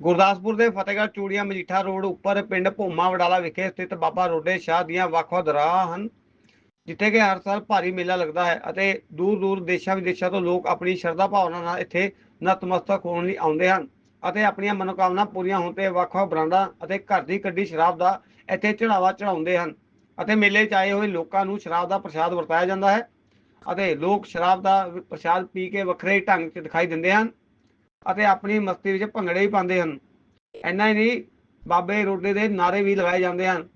ਗੁਰਦਾਸਪੁਰ ਦੇ ਫਤਿਹਗੜ੍ਹ ਚੂੜੀਆਂ ਮਜੀਠਾ ਰੋਡ ਉੱਪਰ ਪਿੰਡ ਭੋਮਾ ਵਡਾਲਾ ਵਿਖੇ ਸਥਿਤ ਬਾਬਾ ਰੋਡੇ ਸ਼ਾਹ ਦੀਆਂ ਵੱਖ-ਵੱਖ ਦਰਗਾਹਾਂ ਹਨ, ਜਿੱਥੇ ਕਿ ਹਰ ਸਾਲ ਭਾਰੀ ਮੇਲਾ ਲੱਗਦਾ ਹੈ ਅਤੇ ਦੂਰ-ਦੂਰ ਦੇਸ਼ਾਂ ਵਿਦੇਸ਼ਾਂ ਤੋਂ ਲੋਕ ਆਪਣੀ ਸ਼ਰਧਾ ਭਾਵਨਾ ਨਾਲ ਇੱਥੇ ਨਤਮਸਤਕ ਹੋਣ ਲਈ ਆਉਂਦੇ ਹਨ ਅਤੇ ਆਪਣੀਆਂ ਮਨੋਕਾਮਨਾ ਪੂਰੀਆਂ ਹੋਣ ਤੇ ਵੱਖ-ਵੱਖ ਬ੍ਰਾਂਡਾਂ ਅਤੇ ਘਰ ਦੀ ਕੱਢੀ ਸ਼ਰਾਬ ਦਾ ਇੱਥੇ ਚੜਾਵਾ ਚੜਾਉਂਦੇ ਹਨ ਅਤੇ ਮੇਲੇ 'ਚ ਆਏ ਹੋਏ ਲੋਕਾਂ ਨੂੰ ਸ਼ਰਾਬ ਦਾ ਪ੍ਰਸ਼ਾਦ ਵਰਤਾਇਆ ਜਾਂਦਾ ਹੈ ਅਤੇ ਲੋਕ ਸ਼ਰਾਬ ਦਾ ਪ੍ਰਸ਼ਾਦ ਪੀ ਕੇ ਵੱਖਰੇ ਢੰਗ 'ਚ ਦਿਖਾਈ ਦਿੰਦੇ ਹਨ। ਅਤੇ ਆਪਣੀ ਮਸਤੀ ਵਿੱਚ ਭੰਗੜੇ ਵੀ ਪਾਉਂਦੇ ਹਨ। ਇੰਨਾ ਹੀ ਨਹੀਂ ਬਾਬੇ ਰੋਡੇ ਦੇ ਨਾਰੇ ਵੀ ਲਗਾਏ ਜਾਂਦੇ ਹਨ।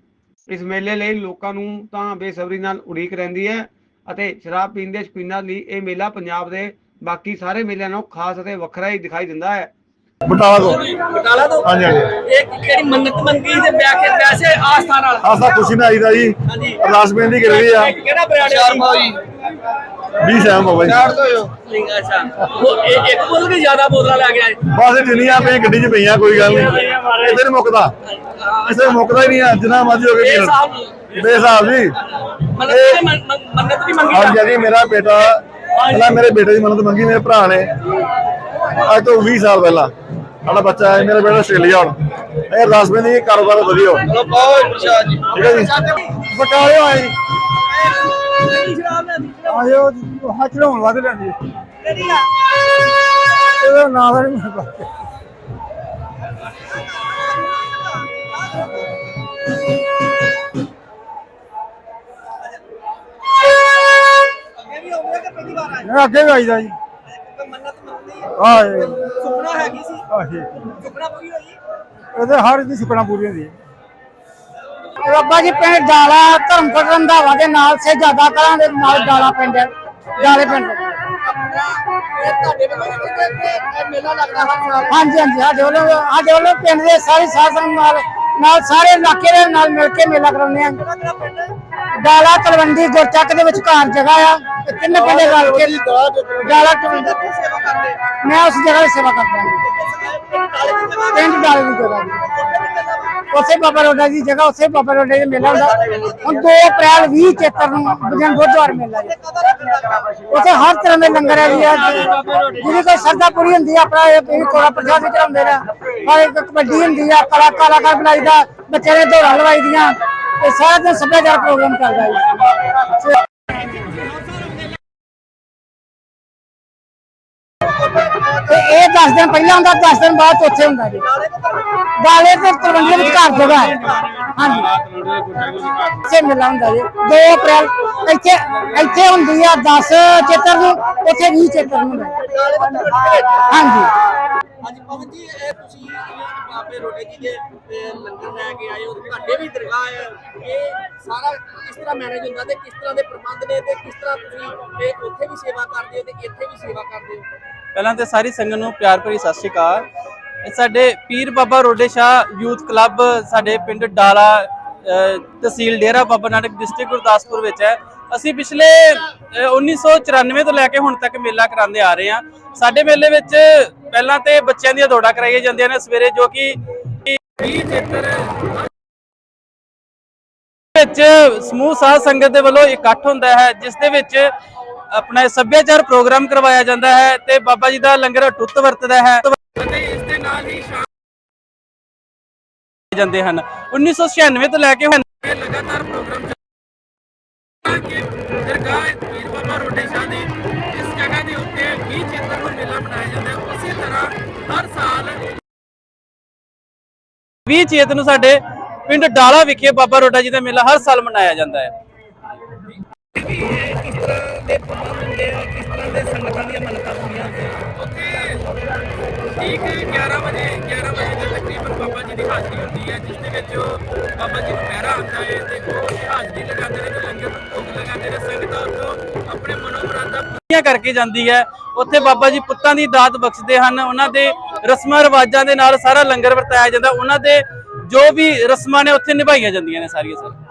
ਇਸ ਮੇਲੇ ਲਈ ਲੋਕਾਂ ਨੂੰ ਤਾਂ ਬੇਸਬਰੀ ਨਾਲ ਉਡੀਕ ਰਹਿੰਦੀ ਹੈ ਅਤੇ ਸ਼ਰਾਬ ਪੀਣ ਦੇ ਸ਼ੌਕੀਨਾਂ ਲਈ ਇਹ ਮੇਲਾ ਪੰਜਾਬ ਦੇ ਬਾਕੀ ਸਾਰੇ ਮੇਲਿਆਂ ਨਾਲੋਂ ਖਾਸ ਅਤੇ ਵੱਖਰਾ ਹੀ ਦਿਖਾਈ ਦਿੰਦਾ ਹੈ। ਬਟਾਲਾ ਤੋਂ। ਬਟਾਲਾ ਤੋਂ? ਹਾਂਜੀ ਹਾਂਜੀ। ਇਹ ਕਿਹੜੀ ਮੰਨਤ ਮੰਗੀ ਤੇ ਵਿਆਹ ਕੇ ਵੈਸੇ ਆਸਥਾ ਨਾਲ? ਆਸਾ ਖੁਸ਼ੀ ਨਾਲ ਆਈਦਾ ਜੀ। ਹਾਂਜੀ। ਅਰਦਾਸ ਬੇਨਤੀ ਕਰ ਆ। ਕਿਹੜਾ ਬਰਾੜ ਸ਼ਰਮਾ ਜੀ 20 ਸੈਮ ਬਾਬਾ ਜੀ ਆ, ਅੱਛਾ। ਉਹ ਇਹ ਇੱਕ ਬੋਲ ਕੇ ਜ਼ਿਆਦਾ ਬੋਤਲਾਂ ਲੈ ਕੇ ਆਏ। ਬਸ ਜਿੰਨੀਆਂ ਪਈਆਂ ਗੱਡੀ 'ਚ ਪਈਆਂ ਕੋਈ ਗੱਲ ਨਹੀਂ। ਇੱਥੇ ਨਹੀਂ ਮੁੱਕਦਾ। ਇੱਥੇ ਮੁੱਕਦਾ ਹੀ ਨਹੀਂ ਆ ਜਿੰਨਾ ਮਰਜ਼ੀ ਹੋ ਕੇ ਇਹ ਸਾਹਿਬ ਬੇਸਾਬ ਜੀ। ਮੰਨਤ ਦੀ ਮੰਨ- ਮੰਨ- ਮੰਨਤ ਦੀ ਮੰਗੀ ਅੱਜ ਜੀ ਮੇਰਾ ਬੇਟਾ ਪਹਿਲਾਂ ਮੇਰੇ ਬੇਟੇ ਦੀ ਮੰਨਤ ਮੰਗੀ ਮੇਰੇ ਭਰਾ ਨੇ। ਅੱਜ ਤੋਂ 20 ਸਾਲ ਪਹਿਲਾਂ। ਸਾਡਾ ਬੱਚਾ ਹੈ ਮੇਰਾ ਬੇਟਾ ਆਸਟ੍ਰੇਲੀਆ ਹੁਣ। ਇਹ ਅਰਦਾਸ ਬੇਨਤੀ ਕਾਰੋਬਾਰ ਵਧੀਆ ਬਹੁਤ ਪ੍ਰਸ਼ਾਦ ਜੀ। ਠੀਕ ਹੈ ਜੀ। ਬਟਾਲੇ ਆਏ ਜੀ। ਆਇਓ ਲਾਉਣ ਵਾਦੇ ਲੈਂਦੀ ਇਹਦਾ ਨਾਂ ਦਾ ਨਹੀਂ ਮੈਨੂੰ ਪਤਾ। ਅੱਗੇ ਵੀ ਆਉਂਦੇ ਕਿ ਪਹਿਲੀ ਵਾਰ ਆਏ? ਮੈਂ ਅੱਗੇ ਵੀ ਆਈਦਾ ਜੀ। ਕੋਈ ਮੰਨਤ ਇਹ- ਸੁਪਨਾ ਹੈਗੀ ਸੀ। ਆਹ। ਇਹ। ਸੁਪਨਾ ਪੂਰੀ ਹੋਈ? ਇਹਦੇ ਹਰ ਦੀ ਸੁਪਨਾ ਪੂਰੀ ਹੁੰਦੀ ਹੈ। ਬਾਬਾ ਜੀ ਪਿੰਡ ਡਾਲਾ ਧਰਮਕੋਟ ਰੰਧਾਵਾ ਦੇ ਨਾਲ ਸੇ ਜ਼ਿਆਦਾ ਕਰਾਂ ਦੇ ਨਾਲ ਡਾਲਾ ਪਿੰਡ ਹੈ। ਡਾਲੇ ਪਿੰਡ। ਹਾਂਜੀ ਹਾਂਜੀ ਸਾਡੇ ਵੱਲੋਂ ਸਾਡੇ ਵੱਲੋਂ ਪਿੰਡ ਦੇ ਸਾਰੇ ਸਾਧ ਸੰਗਤ ਨਾਲ ਨਾਲ ਸਾਰੇ ਇਲਾਕੇ ਦੇ ਨਾਲ ਮਿਲ ਕੇ ਮੇਲਾ ਕਰਾਉਂਦੇ ਆ ਡਾਲਾ ਤਲਵੰਡੀ ਗੁਰਚੱਕ ਦੇ ਵਿਚਕਾਰ ਜਗ੍ਹਾ ਆ। ਤੇ ਤਿੰਨ ਪਿੰਡ ਰਲ ਕੇ ਡਾਲਾ ਤਲਵੰਡੀ। ਸੇਵਾ ਕਰਦੇ? ਮੈਂ ਉਸ ਜਗ੍ਹਾ ਦੀ ਸੇਵਾ ਕਰਦਾ ਹਾਂ। ਪਿੰਡ ਡਾਲੇ ਦੀ ਜਗ੍ਹਾ। ਉਸੇ ਬਾਬਾ ਰੋਡਾ ਦੀ ਜਗ੍ਹਾ ਉਸੇ ਬਾਬਾ ਰੋਡੇ ਦੇ ਮੇਲਾ ਹੁੰਦਾ। ਹੁਣ 2 ਅਪ੍ਰੈਲ 20 ਚੇਤਰ ਨੂੰ ਬਜਨ ਬੁੱਧਵਾਰ ਮੇਲਾ ਜੀ। ਉੱਥੇ ਹਰ ਤਰ੍ਹਾਂ ਦੇ ਲੰਗਰ ਹੈ ਜੀ ਜਿਹਦੀ ਕੋਈ ਸਰਦਾ ਪੂਰੀ ਹੁੰਦੀ ਹੈ ਆਪਣਾ ਇਹ ਕੋਲਾ ਪ੍ਰਸ਼ਾਦ ਵੀ ਚੜਾਉਂਦੇ ਨੇ। ਔਰ ਇੱਕ ਕਬੱਡੀ ਹੁੰਦੀ ਆ, ਕਲਾ ਕਲਾਕਾਰ ਬਣਾਈਦਾ ਬੱਚੇ ਨੇ ਦੌੜਾਂ ਲਵਾਈਦੀਆਂ ਇਹ ਸਾਰਾ ਦਿਨ ਸੱਭਿਆਚਾਰ ਪ੍ਰੋਗਰਾਮ ਚੱਲਦਾ ਜੀ। ਤੇ ਇਹ 10 ਦਿਨ ਪਹਿਲਾਂ ਹੁੰਦਾ 10 ਦਿਨ ਬਾਅਦ ਚੌਥੇ ਹੁੰਦਾ ਜੀ। ਗਾਲੇ ਤੇ ਤਲਵੰਡੀ ਵਿੱਚ ਘਰ ਜਗ੍ਹਾ ਹੈ। ਹਾਂਜੀ। ਇੱਥੇ ਮੇਲਾ ਹੁੰਦਾ ਜੀ। 2 ਅਪ੍ਰੈਲ ਇੱਥੇ ਇੱਥੇ ਹੁੰਦੀ ਆ 10 ਚੇਤਰ ਨੂੰ ਉੱਥੇ 20 ਚੇਤਰ ਨੂੰ ਹੁੰਦਾ। ਹਾਂਜੀ। ਅੱਜ ਪਵਨ ਜੀ ਇਹ ਤੁਸੀਂ ਬਾਬੇ ਰੋਡੇ ਜੀ ਦੇ ਅਹ, ਲੰਗਰ ਲੈ ਕੇ ਆਏ ਹੋ ਤੁਹਾਡੇ ਵੀ ਦਰਗਾਹ ਹੈ। ਇਹ ਸਾਰਾ ਕਿਸ ਤਰ੍ਹਾਂ ਮੈਨੇਜ ਹੁੰਦਾ ਤੇ ਕਿਸ ਤਰ੍ਹਾਂ ਦੇ ਪ੍ਰਬੰਧ ਨੇ ਤੇ ਕਿਸ ਤਰ੍ਹਾਂ ਤੁਸੀਂ ਇਹ ਉੱਥੇ ਵੀ ਸੇਵਾ ਕਰਦੇ ਹੋ ਤੇ ਇੱਥੇ ਵੀ ਸੇਵਾ ਕਰਦੇ ਹੋ? ਪਹਿਲਾਂ ਤੇ ਸਾਰੀ ਸੰਗਤ ਨੂੰ ਪਿਆਰ ਭਰੀ ਸਤਿ ਸ਼੍ਰੀ ਅਕਾਲ। ਸਾਡੇ ਪੀਰ ਬਾਬਾ ਰੋਡੇ ਸ਼ਾਹ ਯੂਥ ਕਲੱਬ ਸਾਡੇ ਪਿੰਡ ਡਾਲਾ ਤਹਿਸੀਲ ਡੇਰਾ ਬਾਬਾ ਨਾਨਕ ਡਿਸਟ੍ਰਿਕਟ ਗੁਰਦਾਸਪੁਰ ਵਿੱਚ ਹੈ। ਅਸੀਂ ਪਿਛਲੇ 1994 ਤੋਂ ਲੈ ਕੇ ਹੁਣ ਤੱਕ ਮੇਲਾ ਕਰਾਉਂਦੇ ਆ ਰਹੇ ਹਾਂ। ਸਾਡੇ ਮੇਲੇ ਵਿੱਚ ਪਹਿਲਾਂ ਤੇ ਬੱਚਿਆਂ ਦੀਆਂ ਦੌੜਾਂ ਕਰਾਈਆਂ ਜਾਂਦੀਆਂ ਨੇ ਸਵੇਰੇ, ਜੋ ਕਿ 20 ਚੇਤਰ ਵਿੱਚ ਸਮੂਹ ਸਾਧ ਸੰਗਤ ਦੇ ਵੱਲੋਂ ਇਕੱਠ ਹੁੰਦਾ ਹੈ, ਜਿਸ ਦੇ ਵਿੱਚ ਆਪਣਾ ਸੱਭਿਆਚਾਰ ਪ੍ਰੋਗਰਾਮ ਕਰਵਾਇਆ ਜਾਂਦਾ ਹੈ ਤੇ ਬਾਬਾ ਜੀ ਦਾ ਲੰਗਰ ਅਟੁੱਟ ਵਰਤਦਾ ਹੈ ਤੇ ਇਸ ਦੇ ਨਾਲ ਹੀ ਸ਼ਾਮ ਜਾਂਦੇ ਹਨ। 1996 ਤੋਂ ਲੈ ਕੇ ਹੁਣ ਲਗਾਤਾਰ ਪ੍ਰੋਗਰਾਮ ਚੱਲ ਦਰਗਾਹ ਪੀਰ ਬਾਬਾ ਰੋਡੇ ਸ਼ਾਹ ਦੀ ਇਸ ਜਗ੍ਹਾ ਦੇ ਉੱਤੇ 20 ਚੇਤਰ ਨੂੰ ਮੇਲਾ ਮਨਾਇਆ ਜਾਂਦਾ ਹੈ। ਉਸੇ ਤਰ੍ਹਾਂ ਹਰ ਸਾਲ 20 ਚੇਤ ਨੂੰ ਸਾਡੇ ਪਿੰਡ ਡਾਲਾ ਵਿਖੇ ਬਾਬਾ ਰੋਡਾ ਜੀ ਦਾ ਮੇਲਾ ਹਰ ਸਾਲ ਮਨਾਇਆ ਜਾਂਦਾ ਹੈ। ਠੀਕ 11 ਵਜੇ 11 ਵਜੇ ਦੇ ਤਕਰੀਬਨ ਬਾਬਾ ਜੀ ਦੀ ਹਾਜ਼ਰੀ ਹੁੰਦੀ ਹੈ, ਜਿਸ ਦੇ ਵਿੱਚ ਬਾਬਾ ਜੀ ਪਹਿਰਾ ਆਉਂਦਾ ਹੈ ਤੇ ਉਹ ਹਾਜ਼ਰੀ ਲਗਾਉਂਦੇ ਨੇ ਤੇ ਲੰਗਰ ਭੋਗ ਲਗਾਉਂਦੇ ਨੇ, ਸੰਗਤਾਂ ਉੱਥੋਂ ਆਪਣੇ ਮਨੋਮਰਾਦਾਂ ਪੂਰੀਆਂ ਕਰਕੇ ਜਾਂਦੀ ਹੈ। ਉੱਥੇ ਬਾਬਾ ਜੀ ਪੁੱਤਾਂ ਦੀ ਦਾਤ ਬਖਸ਼ਦੇ ਹਨ, ਉਹਨਾਂ ਦੇ ਰਸਮਾਂ ਰਿਵਾਜਾਂ ਦੇ ਨਾਲ ਸਾਰਾ ਲੰਗਰ ਵਰਤਾਇਆ ਜਾਂਦਾ, ਉਹਨਾਂ ਦੇ ਜੋ ਵੀ ਰਸਮਾਂ ਨੇ ਉੱਥੇ ਨਿਭਾਈਆਂ ਜਾਂਦੀਆਂ ਨੇ ਸਾਰੀਆਂ ਸਾਰੀਆਂ।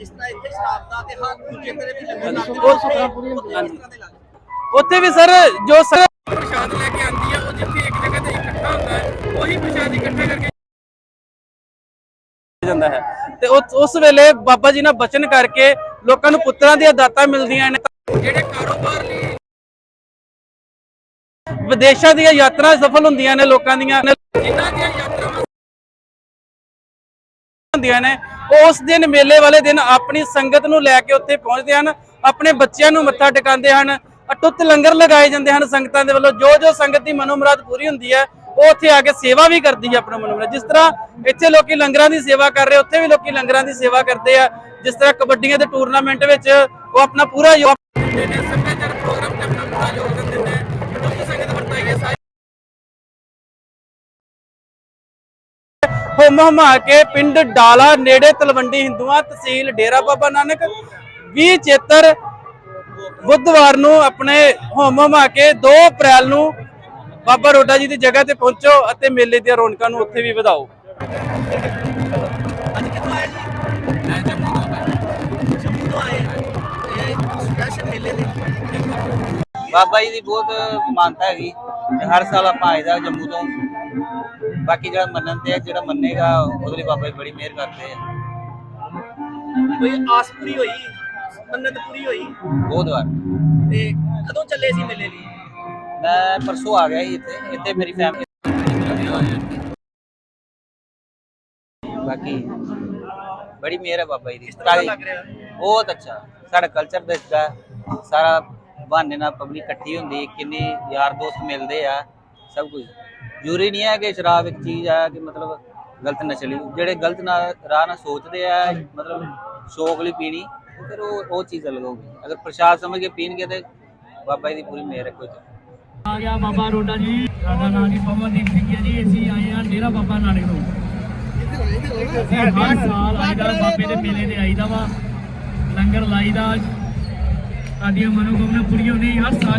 ਜਿਸ ਤਰ੍ਹਾਂ ਇੱਥੇ ਸ਼ਰਾਬ ਦਾ ਤੇ ਹਰ ਦੂਜੇ ਤੇਰੇ ਵੀ ਲੰਗਰ ਲੱਗਦੇ ਉਹ ਨੇ। ਉੱਥੇ ਵੀ ਸਰ ਜੋ ਸਰ ਪ੍ਰਸ਼ਾਦ ਲੈ ਕੇ ਆਂਦੀ ਹੈ ਉਹ ਜਿੱਥੇ ਇੱਕ ਜਗ੍ਹਾ ਤੇ ਇਕੱਠਾ ਹੁੰਦਾ ਹੈ ਉਹੀ ਪ੍ਰਸ਼ਾਦ ਇਕੱਠਾ ਕਰਕੇ ਜਾਂਦਾ ਹੈ। ਤੇ ਉਸ ਉਸ ਵੇਲੇ ਬਾਬਾ ਜੀ ਨਾਲ ਬਚਨ ਕਰਕੇ ਲੋਕਾਂ ਨੂੰ ਪੁੱਤਰਾਂ ਦੀਆਂ ਦਾਤਾਂ ਮਿਲਦੀਆਂ ਨੇ। ਜਿਹੜੇ ਕਾਰੋਬਾਰ ਲਈ ਵਿਦੇਸ਼ਾਂ ਦੀਆਂ ਯਾਤਰਾ ਸਫਲ ਹੁੰਦੀਆਂ ਨੇ ਲੋਕਾਂ ਦੀਆਂ। ਹੁੰਦੀਆਂ ਨੇ, ਉਸ ਦਿਨ ਮੇਲੇ ਵਾਲੇ ਦਿਨ ਆਪਣੀ ਸੰਗਤ ਨੂੰ ਲੈ ਕੇ ਉੱਥੇ ਪਹੁੰਚਦੇ ਹਨ, ਆਪਣੇ ਬੱਚਿਆਂ ਨੂੰ ਮੱਥਾ ਟਿਕਾਉਂਦੇ ਹਨ, ਅਟੁੱਟ ਲੰਗਰ ਲਗਾਏ ਜਾਂਦੇ ਹਨ ਸੰਗਤਾਂ ਦੇ ਵੱਲੋਂ ਜੋ ਜੋ ਸੰਗਤ ਦੀ ਮਨੋਮਰਾਦ ਪੂਰੀ ਹੁੰਦੀ ਹੈ, ਉਹ ਉੱਥੇ ਆ ਕੇ ਸੇਵਾ ਵੀ ਕਰਦੀ ਹੈ ਆਪਣਾ ਮਨੋਮਰਾਦ। ਜਿਸ ਤਰ੍ਹਾਂ ਇੱਥੇ ਲੋਕੀ ਲੰਗਰਾਂ ਦੀ ਸੇਵਾ ਕਰ ਰਹੇ, ਉੱਥੇ ਵੀ ਲੋਕੀ ਲੰਗਰਾਂ ਦੀ ਸੇਵਾ ਕਰਦੇ ਆ, ਜਿਸ ਤਰ੍ਹਾਂ ਕਬੱਡੀਆਂ ਦੇ ਟੂਰਨਾਮੈਂਟ ਵਿੱਚ ਉਹ ਆਪਣਾ ਪੂਰਾ ਯੋਗ ਦਿੰਦੇ ਨੇ ਸੱਭਿਆਚਾਰ ਹੁਮ ਹੁਮਾ ਕੇ ਪਿੰਡ ਡਾਲਾ ਨੇੜੇ ਤਲਵੰਡੀ ਹਿੰਦੂਆਂ ਤਹਿਸੀਲ ਡੇਰਾ ਬਾਬਾ ਨਾਨਕ। 20 ਚੇਤਰ ਬੁੱਧਵਾਰ ਨੂੰ ਆਪਣੇ ਹੁਮ ਹੁਮਾ ਕੇ 2 ਅਪ੍ਰੈਲ ਨੂੰ ਬਾਬਾ ਰੋਡਾ ਜੀ ਦੀ ਜਗ੍ਹਾ ਤੇ ਪਹੁੰਚੋ ਅਤੇ ਮੇਲੇ ਦੀਆਂ ਰੌਣਕਾਂ ਨੂੰ ਉੱਥੇ ਵੀ ਵਧਾਓ। ਬਾਬਾ ਜੀ ਦੀ ਬਹੁਤ ਮਾਨਤਾ ਹੈਗੀ। ਹਰ ਸਾਲ ਆਪਾਂ ਆਈਦਾ ਜੰਮੂ ਤੋਂ। ਬਾਕੀ ਜਿਹੜਾ ਮੰਨਣ ਤੇ ਹੈ, ਜਿਹੜਾ ਮੰਨੇਗਾ ਉਹਦੇ ਲਈ ਬਾਬਾ ਜੀ ਬੜੀ ਮਿਹਰ ਕਰਦੇ ਆ। ਕੋਈ ਆਸ ਪੂਰੀ ਹੋਈ ਮੰਨਤ ਪੂਰੀ ਹੋਈ? ਬਹੁਤ ਵਾਰ। ਤੇ ਕਦੋਂ ਚੱਲੇ ਸੀ ਮੇਲੇ ਲਈ ਮੈਂ ਪਰਸੋਂ ਆ ਗਿਆ ਸੀ ਇੱਥੇ ਇੱਥੇ ਮੇਰੀ ਫੈਮਿਲੀ ਬਾਕੀ ਬੜੀ ਮਿਹਰ ਹੈ ਬਾਬਾ ਜੀ ਦੀ। ਕਿਸ ਤਰ੍ਹਾਂ ਦਾ ਲੱਗ ਰਿਹਾ? ਬਹੁਤ ਅੱਛਾ। ਸਾਡਾ ਕਲਚਰ ਦੱਸਦਾ ਸਾਰਾ ਬਹਾਨੇ ਨਾਲ ਪਬਲਿਕ ਇਕੱਠੀ ਹੁੰਦੀ ਕਿੰਨੇ ਯਾਰ ਦੋਸਤ ਮਿਲਦੇ ਆ ਸਭ ਕੁਝ। ਜ਼ਰੂਰੀ ਨਹੀਂ ਹੈ ਕਿ ਸ਼ਰਾਬ ਇੱਕ ਚੀਜ਼ ਆ ਕਿ ਮਤਲਬ ਗਲਤ ਨਸ਼ੇ ਲਈ ਜਿਹੜੇ ਗਲਤ ਨਾ, ਰਾਹ ਨਾਲ ਸੋਚਦੇ ਆ, ਮਤਲਬ ਸ਼ੌਕ ਲਈ ਪੀਣੀ, ਉਹ ਫਿਰ ਉਹ ਉਹ ਚੀਜ਼ ਅਲੱਗ ਹੋਊਗੀ ਅਗਰ ਪ੍ਰਸ਼ਾਦ ਸਮਝ ਕੇ ਪੀਣਗੇ ਤੇ ਬਾਬਾ ਜੀ ਦੀ ਪੂਰੀ ਮਿਹਰ ਹੈ, ਕੋਈ ਆ ਗਿਆ ਬਾਬਾ ਰੋਡਾ ਜੀ। ਸਾਡਾ ਨਾਮ ਜੀ ਪਵਨਦੀਪ ਸਿੰਘ ਹੈ ਜੀ। ਅਸੀਂ ਆਏ ਹਾਂ ਡੇਰਾ ਬਾਬਾ ਨਾਨਕ ਤੋਂ। ਹਰ ਸਾਲ ਆਈਦਾ, ਬਾਬੇ ਦੇ ਮੇਲੇ ਤੇ ਆਈਦਾ ਵਾ। ਲੰਗਰ ਲਾਈਦਾ। ਸਾਡੀਆਂ ਮਨੋਕਾਮਨਾ ਪੂਰੀਆਂ ਹੁੰਦੀਆਂ ਹਰ ਸਾਲ